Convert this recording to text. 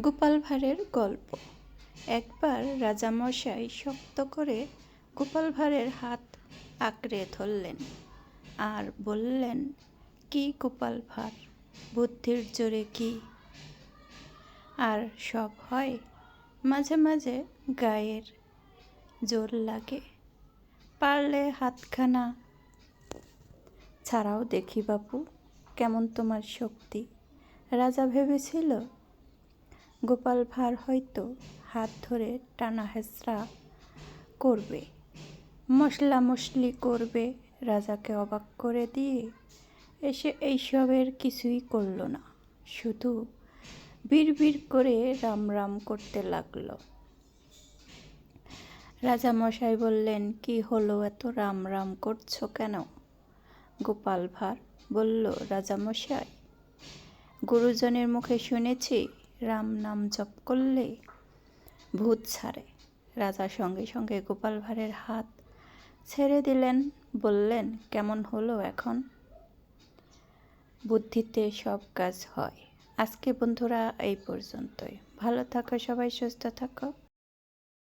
গোপাল ভাঁড়ের গল্প। একবার রাজামশাই শক্ত করে গোপাল ভাঁড়ের হাত আঁকড়ে ধরলেন আর বললেন, কি গোপাল ভাঁড়, বুদ্ধির জোরে কি? আর সব হয় মাঝে মাঝে গায়ের, জোর লাগে, পারলে হাতখানা। ছাড়াও দেখি বাপু, কেমন তোমার শক্তি? রাজা ভেবেছিল গোপাল ভাঁড় হয়তো হাত ধরে টানা হেঁচড়া করবে, মশলা মশলি করবে, রাজাকে অবাক করে দিয়ে এসে এইসবের কিছুই করল না। শুধু বিড়বিড় করে রাম রাম করতে লাগল। রাজা মশাই বললেন, কি হলো এত রাম রাম করছ কেন? গোপাল ভাঁড় বলল, রাজামশাই, গুরুজনের মুখে শুনেছি রাম নাম জপ করলে ভূত ছাড়ে। রাজা সঙ্গে সঙ্গে গোপাল ভাঁড়ের হাত ছেড়ে দিলেন, বললেন, কেমন হলো এখন? বুদ্ধিতে সব কাজ হয়। আজকে বন্ধুরা এই পর্যন্তই। ভালো থাকো সবাই, সুস্থ থাকো।